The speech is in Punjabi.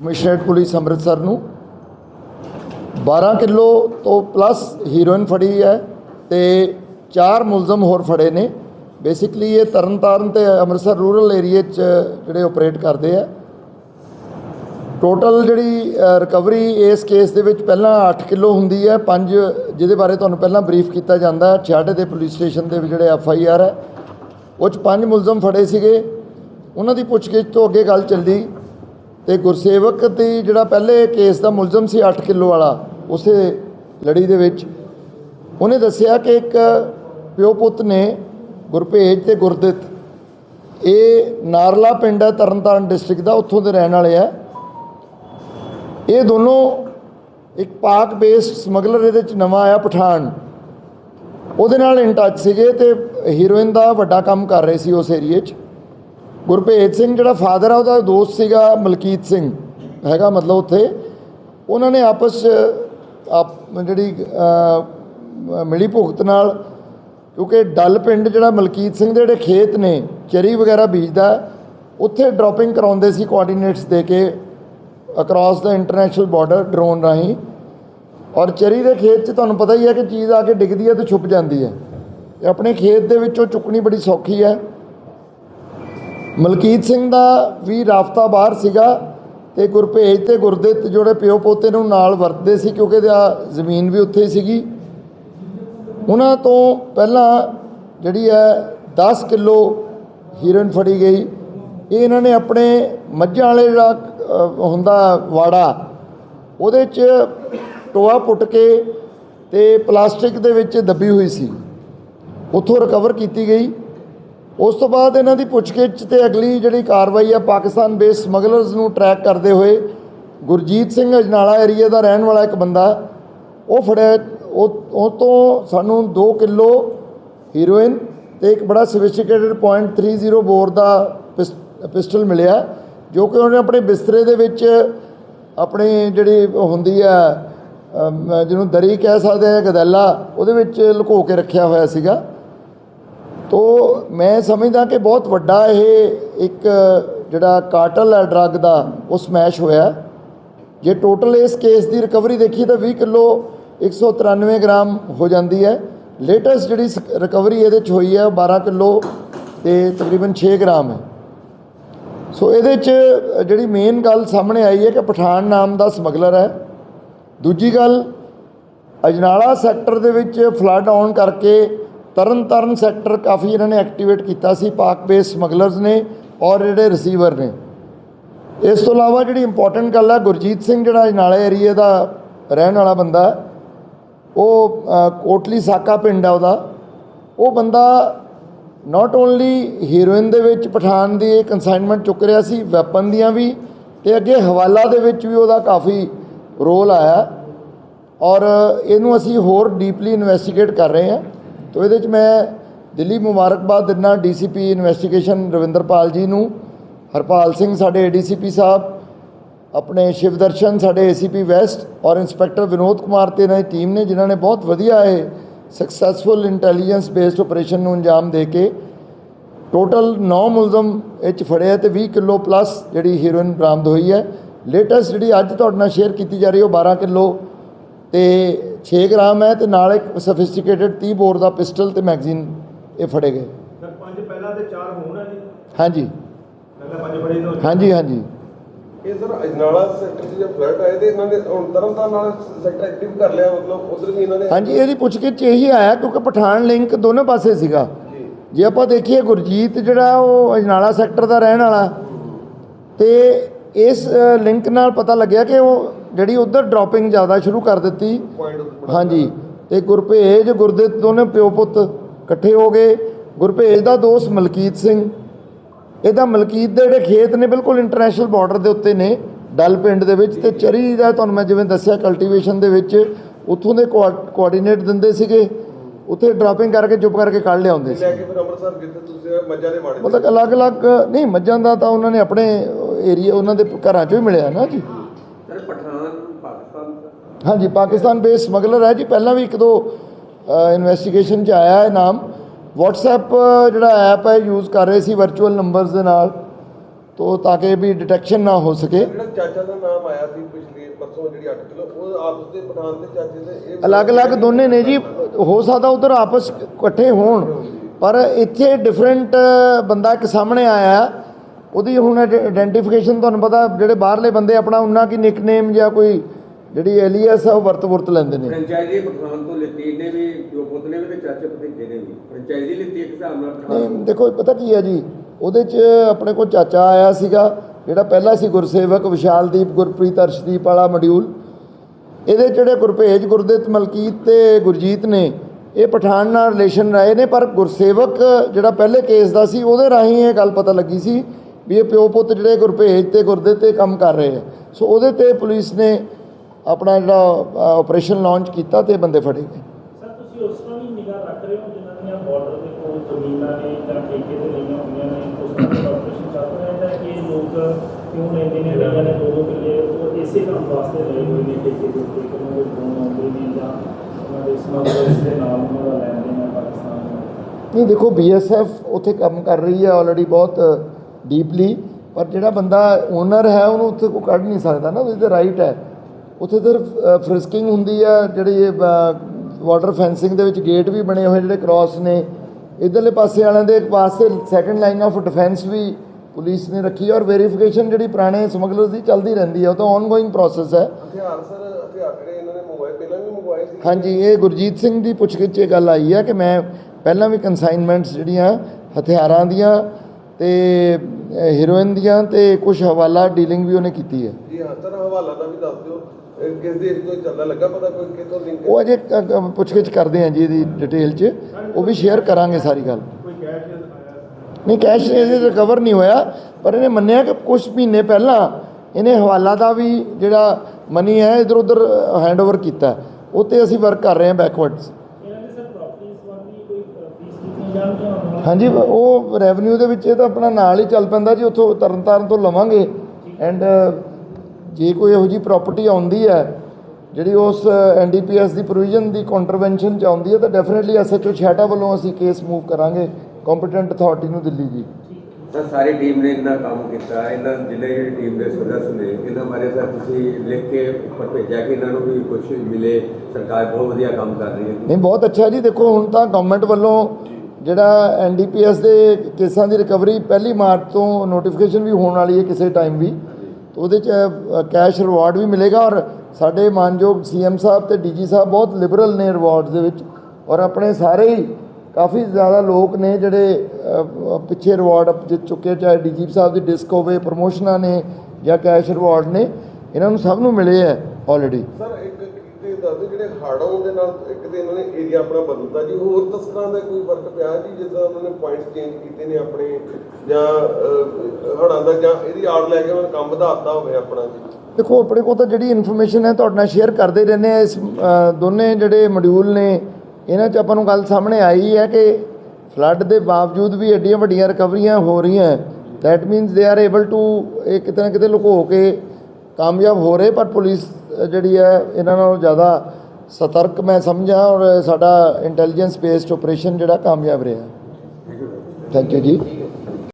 ਕਮਿਸ਼ਨਰੇਟ ਪੁਲਿਸ ਅੰਮ੍ਰਿਤਸਰ ਨੂੰ। 12 ਕਿਲੋ ਤੋਂ ਪਲੱਸ ਹੀਰੋਇਨ ਫੜੀ ਹੈ ਤੇ ਚਾਰ ਮੁਲਜ਼ਮ ਹੋਰ ਫੜੇ ਨੇ। ਬੇਸਿਕਲੀ ਇਹ ਤਰਨਤਾਰਨ ਤੇ ਅੰਮ੍ਰਿਤਸਰ ਰੂਰਲ ਏਰੀਆ 'ਚ ਜਿਹੜੇ ਆਪਰੇਟ ਕਰਦੇ ਆ। ਟੋਟਲ ਜਿਹੜੀ ਰਿਕਵਰੀ ਇਸ ਕੇਸ ਦੇ ਵਿੱਚ ਪਹਿਲਾਂ 8 ਕਿਲੋ ਹੁੰਦੀ ਹੈ, ਪੰਜ ਜਿਹਦੇ ਬਾਰੇ ਤੁਹਾਨੂੰ ਪਹਿਲਾਂ ਬਰੀਫ ਕੀਤਾ ਜਾਂਦਾ ਹੈ। ਛਾੜੇ ਦੇ ਪੁਲਿਸ ਸਟੇਸ਼ਨ ਦੇ ਜਿਹੜੇ ਐਫ ਆਈ ਆਰ ਹੈ, ਉਹ 'ਚ ਪੰਜ ਮੁਲਜ਼ਮ ਫੜੇ ਸੀਗੇ। ਉਹਨਾਂ ਦੀ ਪੁੱਛਗਿੱਛ ਤੋਂ ਅੱਗੇ ਗੱਲ ਚੱਲਦੀ ਤੇ ਗੁਰਸੇਵਕ ਦੀ ਜਿਹੜਾ ਪਹਿਲੇ ਕੇਸ ਦਾ ਮੁਲਜ਼ਮ ਸੀ 8 ਕਿਲੋ ਵਾਲਾ, ਉਸੇ ਲੜੀ ਦੇ ਵਿੱਚ, ਉਹਨੇ ਦੱਸਿਆ ਕਿ ਇੱਕ ਪਿਓ ਪੁੱਤ ਨੇ ਗੁਰਭੇਜ ਤੇ ਗੁਰਦਿੱਤ, ਇਹ ਨਾਰਲਾ ਪਿੰਡ ਹੈ, ਤਰਨਤਾਰਨ ਡਿਸਟ੍ਰਿਕਟ ਦਾ, ਉੱਥੋਂ ਦੇ ਰਹਿਣ ਵਾਲੇ ਆ। ਇਹ ਦੋਨੋਂ ਇੱਕ ਪਾਕ ਬੇਸਡ ਸਮਗਲਰ ਇਹਦੇ ਚ ਨਵਾਂ ਆਇਆ ਪਠਾਨ। ਉਹਦੇ ਨਾਲ ਇਨ ਟੱਚ ਸੀਗੇ ਤੇ ਹੀਰੋਇਨ ਦਾ ਵੱਡਾ ਕੰਮ ਕਰ ਰਹੇ ਸੀ ਉਸ ਏਰੀਏ 'ਚ। ਗੁਰਭੇਜ ਸਿੰਘ ਜਿਹੜਾ ਫਾਦਰ ਆ, ਉਹਦਾ ਦੋਸਤ ਸੀਗਾ ਮਲਕੀਤ ਸਿੰਘ। ਹੈਗਾ ਮਤਲਬ ਉੱਥੇ। ਉਹਨਾਂ ਨੇ ਆਪਸ ਆਪ, ਜਿਹੜੀ ਮਿਲੀ ਭੁਗਤ ਨਾਲ, ਕਿਉਂਕਿ ਡੱਲ ਪਿੰਡ ਜਿਹੜਾ ਮਲਕੀਤ ਸਿੰਘ ਦੇ ਜਿਹੜੇ ਖੇਤ ਨੇ, ਚਰੀ ਵਗੈਰਾ ਬੀਜਦਾ, ਉੱਥੇ ਡ੍ਰੌਪਿੰਗ ਕਰਾਉਂਦੇ ਸੀ ਕੋਆਰਡੀਨੇਟਸ ਦੇ ਕੇ ਅਕ੍ਰੋਸ ਦਾ ਇੰਟਰਨੈਸ਼ਨਲ ਬਾਰਡਰ ਡਰੋਨ ਰਾਹੀਂ। ਔਰ ਚਰੀ ਦੇ ਖੇਤ 'ਚ ਤੁਹਾਨੂੰ ਪਤਾ ਹੀ ਹੈ ਕਿ ਚੀਜ਼ ਆ ਕੇ ਡਿੱਗਦੀ ਹੈ ਤੇ ਛੁਪ ਜਾਂਦੀ ਹੈ। ਤੇ ਆਪਣੇ ਖੇਤ ਦੇ ਵਿੱਚੋਂ ਚੁੱਕਣੀ ਬੜੀ ਸੌਖੀ ਹੈ। ਮਲਕੀਤ ਸਿੰਘ ਦਾ ਵੀ ਰਾਫਤਾ ਬਾਹਰ ਸੀਗਾ ਤੇ ਗੁਰਭੇਜ ਤੇ ਗੁਰਦਿੱਤ ਜਿਹੜੇ ਪਿਓ ਪੋਤੇ ਨੂੰ ਨਾਲ ਵਰਤਦੇ ਸੀ ਕਿਉਂਕਿ ਇਹਦਾ ਜ਼ਮੀਨ ਵੀ ਉੱਥੇ ਹੀ ਸੀਗੀ। ਉਹਨਾਂ ਤੋਂ ਪਹਿਲਾਂ ਜਿਹੜੀ ਹੈ 10 ਕਿਲੋ ਹੀਰਨ ਫੜੀ ਗਈ। ਇਹ ਇਹਨਾਂ ਨੇ ਆਪਣੇ ਮੱਝਾਂ ਵਾਲੇ ਜਿਹੜਾ ਹੁੰਦਾ ਵਾੜਾ, ਉਹਦੇ 'ਚ ਟੋਆ ਪੁੱਟ ਕੇ ਤੇ ਪਲਾਸਟਿਕ ਦੇ ਵਿੱਚ ਦੱਬੀ ਹੋਈ ਸੀ। ਉੱਥੋਂ ਰਿਕਵਰ ਕੀਤੀ ਗਈ। ਉਸ ਤੋਂ ਬਾਅਦ ਇਹਨਾਂ ਦੀ ਪੁੱਛਗਿੱਛ ਤੇ ਅਗਲੀ ਜਿਹੜੀ ਕਾਰਵਾਈ ਆ, ਪਾਕਿਸਤਾਨ ਬੇਸ ਸਮਗਲਰਸ ਨੂੰ ਟਰੈਕ ਕਰਦੇ ਹੋਏ ਗੁਰਜੀਤ ਸਿੰਘ ਅਜਨਾਲਾ ਏਰੀਆ ਦਾ ਰਹਿਣ ਵਾਲਾ ਇੱਕ ਬੰਦਾ, ਉਹ ਫੜਿਆ, ਉਹ ਉਹ ਤੋਂ ਸਾਨੂੰ 2 ਕਿਲੋ ਹੀਰੋਇਨ ਤੇ ਇੱਕ ਬੜਾ ਸੋਫਿਸਟੀਕੇਟਡ .30 ਬੋਰ ਦਾ ਪਿਸ- ਪਿਸਟਲ ਮਿਲਿਆ, ਜੋ ਕਿ ਉਹਨੇ ਆਪਣੇ ਬਿਸਤਰੇ ਦੇ ਵਿੱਚ ਆਪਣੀ ਜਿਹੜੀ ਹੁੰਦੀ ਆ ਜਿਹਨੂੰ ਦਰੀ ਕਹਿ ਸਕਦੇ ਆ, ਗਦੈਲਾ, ਉਹਦੇ ਵਿੱਚ ਲੁਕੋ ਕੇ ਰੱਖਿਆ ਹੋਇਆ ਸੀਗਾ। ਤੋ ਮੈਂ ਸਮਝਦਾ ਕਿ ਬਹੁਤ ਵੱਡਾ ਇਹ ਇੱਕ ਜਿਹੜਾ ਕਾਟਲ ਹੈ ਡਰੱਗ ਦਾ ਉਹ ਸਮੈਸ਼ ਹੋਇਆ। ਜੇ ਟੋਟਲ ਇਸ ਕੇਸ ਦੀ ਰਿਕਵਰੀ ਦੇਖੀ ਤਾਂ 20 ਕਿਲੋ 193 ਗ੍ਰਾਮ ਹੋ ਜਾਂਦੀ ਹੈ। ਲੇਟੈਸਟ ਜਿਹੜੀ ਰਿਕਵਰੀ ਇਹਦੇ ਚ ਹੋਈ ਹੈ ਉਹ 12 ਕਿਲੋ ਤੇ ਤਕਰੀਬਨ 6 ਗ੍ਰਾਮ ਹੈ। ਸੋ ਇਹਦੇ ਚ ਜਿਹੜੀ ਮੇਨ ਗੱਲ ਸਾਹਮਣੇ ਆਈ ਹੈ ਕਿ ਪਠਾਨ ਨਾਮ ਦਾ ਸਮਗਲਰ ਹੈ। ਦੂਜੀ ਗੱਲ, ਅਜਨਾਲਾ ਸੈਕਟਰ ਦੇ ਵਿੱਚ ਫਲੱਡ ਆਉਣ ਕਰਕੇ ਤਰਨ ਤਾਰਨ ਸੈਕਟਰ ਕਾਫੀ ਇਹਨਾਂ ਨੇ ਐਕਟੀਵੇਟ ਕੀਤਾ ਸੀ ਪਾਕ ਬੇਸ ਸਮਗਲਰਸ ਨੇ ਔਰ ਜਿਹੜੇ ਰਿਸੀਵਰ ਨੇ। ਇਸ ਤੋਂ ਇਲਾਵਾ ਜਿਹੜੀ ਇੰਪੋਰਟੈਂਟ ਗੱਲ ਹੈ ਗੁਰਜੀਤ ਸਿੰਘ ਜਿਹੜਾ ਅਜਨਾਲਾ ਏਰੀਏ ਦਾ ਰਹਿਣ ਵਾਲਾ ਬੰਦਾ, ਉਹ ਕੋਟਲੀ ਸਾਕਾ ਪਿੰਡ ਹੈ ਉਹਦਾ। ਉਹ ਬੰਦਾ ਨਾਟ ਓਨਲੀ ਹੀਰੋਇਨ ਦੇ ਵਿੱਚ ਪਠਾਨ ਦੀ ਕਨਸਾਈਨਮੈਂਟ ਚੁੱਕ ਰਿਹਾ ਸੀ ਵੈਪਨ ਦੀਆਂ ਵੀ, ਤੇ ਅੱਗੇ ਹਵਾਲਾ ਦੇ ਵਿੱਚ ਵੀ ਉਹਦਾ ਕਾਫੀ ਰੋਲ ਆਇਆ। ਔਰ ਇਹਨੂੰ ਅਸੀਂ ਹੋਰ ਡੀਪਲੀ ਇਨਵੈਸਟੀਗੇਟ ਕਰ ਰਹੇ ਹਾਂ। ਤੋ ਇਹਦੇ 'ਚ ਮੈਂ ਦਿੱਲੀ ਮੁਬਾਰਕਬਾਦ ਦਿੰਦਾ ਡੀਸੀਪੀ ਇਨਵੈਸਟੀਗੇਸ਼ਨ ਰਵਿੰਦਰਪਾਲ ਜੀ ਨੂੰ। ਹਰਪਾਲ ਸਿੰਘ ਸਾਡੇ ਏਡੀਸੀਪੀ ਸਾਹਿਬ, ਆਪਣੇ ਸ਼ਿਵਦਰਸ਼ਨ ਸਾਡੇ ਏਸੀਪੀ ਵੈਸਟ ਔਰ ਇੰਸਪੈਕਟਰ ਵਿਨੋਦ ਕੁਮਾਰ ਤੇ ਇਹਨਾਂ ਦੀ ਟੀਮ ਨੇ, ਜਿਨ੍ਹਾਂ ਨੇ ਬਹੁਤ ਵਧੀਆ ਇਹ ਸਕਸੈਸਫੁਲ ਇੰਟੈਲੀਜੈਂਸ ਬੇਸਡ ਆਪਰੇਸ਼ਨ ਨੂੰ ਅੰਜਾਮ ਦੇ ਕੇ ਟੋਟਲ 9 ਮੁਲਜ਼ਮ ਇਹ 'ਚ ਫੜੇ ਆ ਤੇ 20 ਕਿਲੋ ਪਲੱਸ ਜਿਹੜੀ ਹੀਰੋਇਨ ਬਰਾਮਦ ਹੋਈ ਹੈ। ਲੇਟੈਸਟ ਜਿਹੜੀ ਅੱਜ ਤੁਹਾਡੇ ਨਾਲ ਸ਼ੇਅਰ ਕੀਤੀ ਜਾ ਰਹੀ ਉਹ 12 ਕਿਲੋ ਤੇ 6 ਗ੍ਰਾਮ ਹੈ ਤੇ ਨਾਲ ਇੱਕ ਸਫਿਸਟੀਕੇਟਡ 30 ਬੋਰ ਦਾ ਪਿਸਟਲ ਤੇ ਮੈਗਜ਼ੀਨ ਇਹ ਫੜੇ ਗਏ। ਸਰ ਪੰਜ ਪਹਿਲਾਂ ਤੇ ਚਾਰ ਹੋਣ ਆ ਜੀ। ਹਾਂਜੀ। ਪਹਿਲਾਂ ਪੰਜ ਫੜੇ ਨੇ ਹਾਂਜੀ ਹਾਂਜੀ। ਇਹ ਸਰ ਅਜਨਾਲਾ ਸੈਕਟਰ 'ਚ ਜੇ ਫਲੱਡ ਆਏ ਤੇ ਇਹਨਾਂ ਨੇ ਹੁਣ ਤਰਨਤਾਰਨ ਨਾਲ ਸੈਕਟਰ ਐਕਟਿਵ ਕਰ ਲਿਆ ਮਤਲਬ ਉਧਰ ਵੀ ਇਹਨਾਂ ਨੇ ਹਾਂਜੀ ਇਹਦੀ ਪੁੱਛਗਿੱਛ ਇਹੀ ਆਇਆ ਕਿਉਂਕਿ ਪਠਾਨ ਲਿੰਕ ਦੋਨੋਂ ਪਾਸੇ ਸੀਗਾ। ਜੇ। ਆਪਾਂ ਦੇਖੀਏ ਗੁਰਜੀਤ ਜਿਹੜਾ ਉਹ ਅਜਨਾਲਾ ਸੈਕਟਰ ਦਾ ਰਹਿਣ ਵਾਲਾ ਤੇ ਇਸ ਲਿੰਕ ਨਾਲ ਪਤਾ ਲੱਗਿਆ ਕਿ ਉਹ ਜਿਹੜੀ ਉਧਰ ਡ੍ਰੌਪਿੰਗ ਜ਼ਿਆਦਾ ਸ਼ੁਰੂ ਕਰ ਦਿੱਤੀ। ਹਾਂਜੀ ਤੇ ਗੁਰਭੇਜ ਗੁਰਦਿੱਤ ਦੋਨੇ ਪਿਓ ਪੁੱਤ ਇਕੱਠੇ ਹੋ ਗਏ। ਗੁਰਭੇਜ ਦਾ ਦੋਸਤ ਮਲਕੀਤ ਸਿੰਘ। ਇਹਦਾ ਮਲਕੀਤ ਦੇ ਜਿਹੜੇ ਖੇਤ ਨੇ ਬਿਲਕੁਲ ਇੰਟਰਨੈਸ਼ਨਲ ਬਾਰਡਰ ਦੇ ਉੱਤੇ ਨੇ ਡਲ ਪਿੰਡ ਦੇ ਵਿੱਚ। ਤੇ ਚਰੀ ਦਾ ਤੁਹਾਨੂੰ ਮੈਂ ਜਿਵੇਂ ਦੱਸਿਆ ਕਲਟੀਵੇਸ਼ਨ ਦੇ ਵਿੱਚ ਉੱਥੋਂ ਦੇ ਕੋਆਰਡੀਨੇਟ ਦਿੰਦੇ ਸੀਗੇ। ਉੱਥੇ ਡ੍ਰੌਪਿੰਗ ਕਰਕੇ ਚੁੱਪ ਕਰਕੇ ਕੱਢ ਲਿਆਉਂਦੇ ਸੀ। ਲੈ ਕੇ ਫਿਰ ਅੰਮ੍ਰਿਤਸਰ ਜਿੱਥੇ ਤੁਸੀਂ ਮੱਝਾਂ ਦੇ ਵਾੜੇ ਮਤਲਬ ਅਲੱਗ-ਅਲੱਗ ਨਹੀਂ ਮੱਝਾਂ ਦਾ ਤਾਂ ਉਹਨਾਂ ਨੇ ਆਪਣੇ ਏਰੀਆ ਉਹਨਾਂ ਦੇ ਘਰਾਂ 'ਚੋਂ ਹੀ ਮਿਲਿਆ ਨਾ ਜੀ ਸਰ ਪਠਾਨ ਪਾਕਿਸਤਾਨ ਦਾ ਹਾਂਜੀ ਪਾਕਿਸਤਾਨ ਬੇਸ ਸਮਗਲਰ ਹੈ ਜੀ। ਪਹਿਲਾਂ ਵੀ ਇੱਕ ਦੋ ਇਨਵੈਸਟੀਗੇਸ਼ਨ 'ਚ ਆਇਆ ਹੈ ਨਾਮ। WhatsApp ਜਿਹੜਾ ਐਪ ਹੈ ਯੂਜ਼ ਕਰ ਰਹੇ ਸੀ ਵਰਚੁਅਲ ਨੰਬਰਸ ਦੇ ਨਾਲ। ਤੋ ਤਾਂ ਕਿ ਵੀ ਡਿਟੈਕਸ਼ਨ ਨਾ ਹੋ ਸਕੇ। ਜਿਹੜਾ ਚਾਚਾ ਦਾ ਨਾਮ ਆਇਆ ਸੀ ਪਿਛਲੀ ਪਰਸੋਂ ਜਿਹੜੀ 8 ਕਿਲੋ ਉਹ ਆਪਸ ਦੇ ਪਠਾਨ ਤੇ ਚਾਚੇ ਦੇ ਇਹ ਅਲੱਗ-ਅਲੱਗ ਦੋਨੇ ਨੇ ਜੀ। ਹੋ ਸਕਦਾ ਉਧਰ ਆਪਸ ਇਕੱਠੇ ਹੋਣ ਪਰ ਇੱਥੇ ਡਿਫਰੈਂਟ ਬੰਦਾ ਇੱਕ ਸਾਹਮਣੇ ਆਇਆ। ਉਹਦੀ ਹੁਣ ਆਇਡੈਂਟੀਫਿਕੇਸ਼ਨ ਤੁਹਾਨੂੰ ਪਤਾ ਜਿਹੜੇ ਬਾਹਰਲੇ ਬੰਦੇ ਆਪਣਾ ਉਹਨਾਂ ਕੀ ਨਿਕਨੇਮ ਜਾਂ ਕੋਈ ਜਿਹੜੀ ਐਲੀਅਸ ਆ ਉਹ ਵਰਤ ਵਰਤ ਲੈਂਦੇ ਨੇ। ਫਰੈਂਚਾਈਜ਼ੀ ਪਠਾਨ ਤੋਂ ਲਿੱਤੀ ਇਹਨੇ ਵੀ ਜੋ ਪੁੱਤ ਨੇ ਵੀ ਤੇ ਚਾਚੇ ਭਤੀਜੇ ਨੇ ਵੀ। ਫਰੈਂਚਾਈਜ਼ੀ ਲਿੱਤੀ ਇੱਕ ਹਿਸਾਬ ਨਾਲ ਪਠਾਨ ਨਹੀਂ, ਦੇਖੋ ਪਤਾ ਕੀ ਹੈ ਜੀ? ਉਹਦੇ 'ਚ ਆਪਣੇ ਕੋਲ ਚਾਚਾ ਆਇਆ ਸੀਗਾ ਜਿਹੜਾ ਪਹਿਲਾ ਸੀ ਗੁਰਸੇਵਕ ਵਿਸ਼ਾਲਦੀਪ ਗੁਰਪ੍ਰੀਤ ਅਰਸ਼ਦੀਪ ਵਾਲਾ ਮੋਡਿਊਲ। ਇਹਦੇ ਜਿਹੜੇ ਗੁਰਭੇਜ ਗੁਰਦਿੱਤ ਮਲਕੀਤ ਤੇ ਗੁਰਜੀਤ ਨੇ ਇਹ ਪਠਾਨ ਨਾਲ ਰਿਲੇਸ਼ਨ ਰਹੇ ਨੇ ਪਰ ਗੁਰਸੇਵਕ ਜਿਹੜਾ ਪਹਿਲੇ ਕੇਸ ਦਾ ਸੀ ਉਹਦੇ ਰਾਹੀਂ ਇਹ ਗੱਲ ਪਤਾ ਲੱਗੀ ਸੀ ਵੀ ਇਹ ਪਿਓ ਪੁੱਤ ਜਿਹੜੇ ਗੁਰਭੇਜ ਤੇ ਗੁਰਦਿੱਤ ਤੇ ਕੰਮ ਕਰ ਰਹੇ ਆ। ਸੋ ਉਹਦੇ ਤੇ ਪੁਲਿਸ ਨੇ ਆਪਣਾ ਜਿਹੜਾ ਆਪਰੇਸ਼ਨ ਲਾਂਚ ਕੀਤਾ ਤੇ ਬੰਦੇ ਫੜੇ ਗਏ। ਸਰ ਤੁਸੀਂ ਉਸ ਤਰ੍ਹਾਂ ਵੀ ਨਿਗਾਹ ਰੱਖ ਰਹੇ ਹੋ ਜਿਨ੍ਹਾਂ ਦੀਆਂ ਬਾਰਡਰ ਦੇ ਕੋਲ ਜ਼ਮੀਨਾਂ ਨੇ ਜਾਂ ਠੇਕੇ ਤੇ ਲਈਆਂ ਹੋਈਆਂ ਨੇ ਉਸ ਤਰ੍ਹਾਂ ਦਾ ਆਪਰੇਸ਼ਨ ਚੱਲ ਰਿਹਾ ਹੈ ਕਿ ਇਹ ਲੋਕ ਕਿਉਂ ਲੈਂਦੇ ਨੇ? ਲਈਆਂ ਨੇ ਦੋ ਦੋ ਕਿੱਲੇ ਉਹ ਇਸੇ ਕੰਮ ਵਾਸਤੇ ਲਏ ਹੋਏ ਨੇ ਠੇਕੇ ਦੇ ਉੱਤੇ ਕਿ ਉਹ ਫੋਨ ਆਉਂਦੇ ਨੇ ਜਾਂ ਉਹਨਾਂ ਦੇ ਸਮਗਲਰਸ ਦੇ ਨਾਲ ਉਹਨਾਂ ਦਾ ਲੈਣ ਦੇਣ ਹੈ ਪਾਕਿਸਤਾਨ ਨਾਲ ਨਹੀਂ ਦੇਖੋ ਬੀਐਸਐਫ ਉੱਥੇ ਕੰਮ ਕਰ ਰਹੀ ਹੈ ਆਲਰੇਡੀ ਬਹੁਤ ਡੀਪਲੀ ਪਰ ਜਿਹੜਾ ਬੰਦਾ ਓਨਰ ਹੈ ਉਹਨੂੰ ਉੱਥੇ ਕੋਈ ਕੱਢ ਨਹੀਂ ਸਕਦਾ ਨਾ ਉਹਦੇ ਤੇ ਰਾਈਟ ਹੈ। ਉੱਥੇ ਸਿਰਫ ਫ੍ਰਿਸਕਿੰਗ ਹੁੰਦੀ ਹੈ ਜਿਹੜੀ ਇਹ ਵਾਟਰ ਫੈਂਸਿੰਗ ਦੇ ਵਿੱਚ ਗੇਟ ਵੀ ਬਣੇ ਹੋਏ ਜਿਹੜੇ ਕ੍ਰਾਸ ਨੇ। ਇਧਰਲੇ ਪਾਸੇ ਵਾਲਿਆਂ ਦੇ ਵਾਸਤੇ ਸੈਕੰਡ ਲਾਈਨ ਆਫ ਡਿਫੈਂਸ ਵੀ ਪੁਲਿਸ ਨੇ ਰੱਖੀ ਔਰ ਵੈਰੀਫਿਕੇਸ਼ਨ ਜਿਹੜੀ ਪੁਰਾਣੇ ਸਮਗਲਰਸ ਦੀ ਚੱਲਦੀ ਰਹਿੰਦੀ ਹੈ ਉਹ ਤਾਂ ਆਨਗੋਇੰਗ ਪ੍ਰੋਸੈਸ ਹੈ ਹਥਿਆਰ ਸਰ ਹਥਿਆਰ ਜਿਹੜੇ ਇਹਨਾਂ ਨੇ ਮੰਗਵਾਏ ਪਹਿਲਾਂ ਵੀ ਮੰਗਵਾਏ ਸੀ? ਹਾਂਜੀ ਇਹ ਗੁਰਜੀਤ ਸਿੰਘ ਦੀ ਪੁੱਛਗਿੱਛ ਇਹ ਗੱਲ ਆਈ ਹੈ ਕਿ ਮੈਂ ਪਹਿਲਾਂ ਵੀ ਕਨਸਾਈਨਮੈਂਟਸ ਜਿਹੜੀਆਂ ਹਥਿਆਰਾਂ ਦੀਆਂ ਤੇ ਹੀਰੋਇਨ ਦੀਆਂ ਤੇ ਕੁਝ ਹਵਾਲਾ ਡੀਲਿੰਗ ਵੀ ਉਹਨੇ ਕੀਤੀ ਹੈ ਜੀ ਹਾਂ ਸਰ ਹਵਾਲਾ ਦਾ ਵੀ ਦੱਸ ਦਿਓ। ਕਿਸ ਦੇਸ਼ ਤੋਂ ਚੱਲਦਾ ਲੱਗਾ ਪਤਾ ਕੋਈ ਕਿੱਥੋਂ ਲਿੰਕ ਉਹ ਅਜੇ ਪੁੱਛਗਿੱਛ ਕਰਦੇ ਹਾਂ ਜੀ ਇਹਦੀ ਡਿਟੇਲ 'ਚ। ਉਹ ਵੀ ਸ਼ੇਅਰ ਕਰਾਂਗੇ ਸਾਰੀ ਗੱਲ। ਕੋਈ ਕੈਸ਼ ਆਇਆ ਨਹੀਂ ਕੈਸ਼ ਇਹਦੇ ਰਿਕਵਰ ਨਹੀਂ ਹੋਇਆ ਪਰ ਇਹਨੇ ਮੰਨਿਆ ਕਿ ਕੁਝ ਮਹੀਨੇ ਪਹਿਲਾਂ ਇਹਨੇ ਹਵਾਲਾ ਦਾ ਵੀ ਜਿਹੜਾ ਮਨੀ ਹੈ ਇਧਰ ਉਧਰ ਹੈਂਡਓਵਰ ਕੀਤਾ। ਉਹ ਤੇ ਅਸੀਂ ਵਰਕ ਕਰ ਰਹੇ ਹਾਂ ਬੈਕਵਰਡਸ ਦੇ ਹਾਂਜੀ ਉਹ ਰੈਵਨਿਊ ਦੇ ਵਿੱਚ ਇਹ ਤਾਂ ਆਪਣਾ ਨਾਲ ਹੀ ਚੱਲ ਪੈਂਦਾ ਜੀ ਉੱਥੋਂ ਤਰਨਤਾਰਨ ਤੋਂ ਲਵਾਂਗੇ। ਐਂਡ ਜੇ ਕੋਈ ਇਹੋ ਜੀ ਪ੍ਰਾਪਰਟੀ ਆਉਂਦੀ ਹੈ ਜਿਹੜੀ ਉਸ ਐਨਡੀਪੀਐਸ ਦੀ ਪ੍ਰੋਵੀਜ਼ਨ ਦੀ ਕੰਟਰਵੈਂਸ਼ਨ ਚ ਆਉਂਦੀ ਹੈ ਤਾਂ ਡੈਫੀਨਿਟਲੀ ਐਸਐਚਓ ਛਾਟਾ ਵੱਲੋਂ ਅਸੀਂ ਕੇਸ ਮੂਵ ਕਰਾਂਗੇ ਕੰਪੀਟੈਂਟ ਅਥਾਰਟੀ ਨੂੰ ਦਿੱਲੀ ਜੀ। ਸਰ ਸਾਰੀ ਟੀਮ ਨੇ ਇੰਨਾ ਕੰਮ ਕੀਤਾ ਇਹਨਾਂ ਜਿਹੜੀ ਟੀਮ ਦੇ ਸਦस्य ਨੇ ਇਹਨਾਂ ਬਾਰੇ ਸਰ ਤੁਸੀਂ ਲਿਖ ਕੇ ਉੱਪਰ ਭੇਜਿਆ ਕਿ ਇਹਨਾਂ ਨੂੰ ਵੀ ਕੁਝ ਮਿਲੇ ਸਰਕਾਰ ਬਹੁਤ ਵਧੀਆ ਕੰਮ ਕਰ ਰਹੀ ਹੈ। ਨਹੀਂ ਬਹੁਤ ਅੱਛਾ ਜੀ ਦੇਖੋ ਹੁਣ ਤਾਂ ਗਵਰਨਮੈਂਟ ਵੱਲੋਂ ਜਿਹੜਾ ਐਨਡੀਪੀਐਸ ਦੇ ਕੇਸਾਂ ਦੀ ਰਿਕਵਰੀ ਪਹਿਲੀ ਮਾਰਚ ਤੋਂ ਨੋਟੀਫਿਕੇਸ਼ਨ ਵੀ ਹੋਣ ਵਾਲੀ ਹੈ ਕਿਸੇ ਟਾਈਮ ਵੀ। ਤਾਂ ਉਹਦੇ ਚ ਕੈਸ਼ ਰਿਵਾਰਡ ਵੀ ਮਿਲੇਗਾ ਔਰ ਸਾਡੇ ਮਾਨਯੋਗ ਸੀਐਮ ਸਾਹਿਬ ਤੇ ਡੀਜੀ ਸਾਹਿਬ ਬਹੁਤ ਲਿਬਰਲ ਨੇ ਰਿਵਾਰਡਸ ਦੇ ਵਿੱਚ ਔਰ ਆਪਣੇ ਸਾਰੇ ਹੀ ਕਾਫੀ ਜ਼ਿਆਦਾ ਲੋਕ ਨੇ ਜਿਹੜੇ ਪਿੱਛੇ ਰਿਵਾਰਡ ਜਿੱਤ ਚੁੱਕੇ ਚਾਹੇ ਡੀਜੀ ਸਾਹਿਬ ਦੀ ਡਿਸਕ ਹੋਵੇ ਪ੍ਰਮੋਸ਼ਨਾਂ ਨੇ ਜਾਂ ਕੈਸ਼ ਰਿਵਾਰਡ ਨੇ, ਇਹਨਾਂ ਨੂੰ ਸਭ ਨੂੰ ਮਿਲੇ ਹੈ ਆਲਰੇਡੀ ਦੱਸਦੇ ਦੇ ਨਾਲ ਇੱਕ ਤੇ ਇਹਨਾਂ ਨੇ ਏਰੀਆ ਆਪਣਾ ਬਦਲਤਾ ਜੀ। ਹੋਰ ਤਸਕਰਾਂ ਦਾ ਕੋਈ ਫ਼ਰਕ ਪਿਆ ਜੀ, ਜਿੱਦਾਂ ਉਹਨਾਂ ਨੇ ਪੁਆਇੰਟਸ ਚੇਂਜ ਕੀਤੇ ਨੇ ਆਪਣੇ, ਜਾਂ ਹੜਾਂ ਦਾ, ਜਾਂ ਇਹਦੀ ਆੜ ਲੈ ਕੇ ਉਹਨਾਂ ਕੰਮ ਵਧਾਤਾ ਹੋਵੇ ਆਪਣਾ ਜੀ। ਦੇਖੋ, ਆਪਣੇ ਕੋਲ ਤਾਂ ਜਿਹੜੀ ਇਨਫੋਰਮੇਸ਼ਨ ਹੈ ਤੁਹਾਡੇ ਨਾਲ ਸ਼ੇਅਰ ਕਰਦੇ ਰਹਿੰਦੇ ਆ ਇਸ ਦੋਨੇ ਜਿਹੜੇ ਮੋਡਿਊਲ ਨੇ, ਇਹਨਾਂ 'ਚ ਆਪਾਂ ਨੂੰ ਗੱਲ ਸਾਹਮਣੇ ਆਈ ਹੈ ਕਿ ਫਲੱਡ ਦੇ ਬਾਵਜੂਦ ਵੀ ਐਡੀਆਂ ਵੱਡੀਆਂ ਰਿਕਵਰੀਆਂ ਹੋ ਰਹੀਆਂ that means they are able to ਇਹ ਕਿਤੇ ਨਾ ਕਿਤੇ ਲੁਕੋ ਕੇ ਕਾਮਯਾਬ ਹੋ ਰਹੇ, ਪਰ ਪੁਲਿਸ ਜਿਹੜੀ ਹੈ, ਇਹਨਾਂ ਨਾਲੋਂ ਜ਼ਿਆਦਾ ਸਤਰਕ ਮੈਂ ਸਮਝਾਂ ਔਰ ਸਾਡਾ ਇੰਟੈਲੀਜੈਂਸ ਬੇਸਡ ਆਪਰੇਸ਼ਨ ਜਿਹੜਾ ਕਾਮਯਾਬ ਰਿਹਾ। ਥੈਂਕ ਯੂ ਜੀ।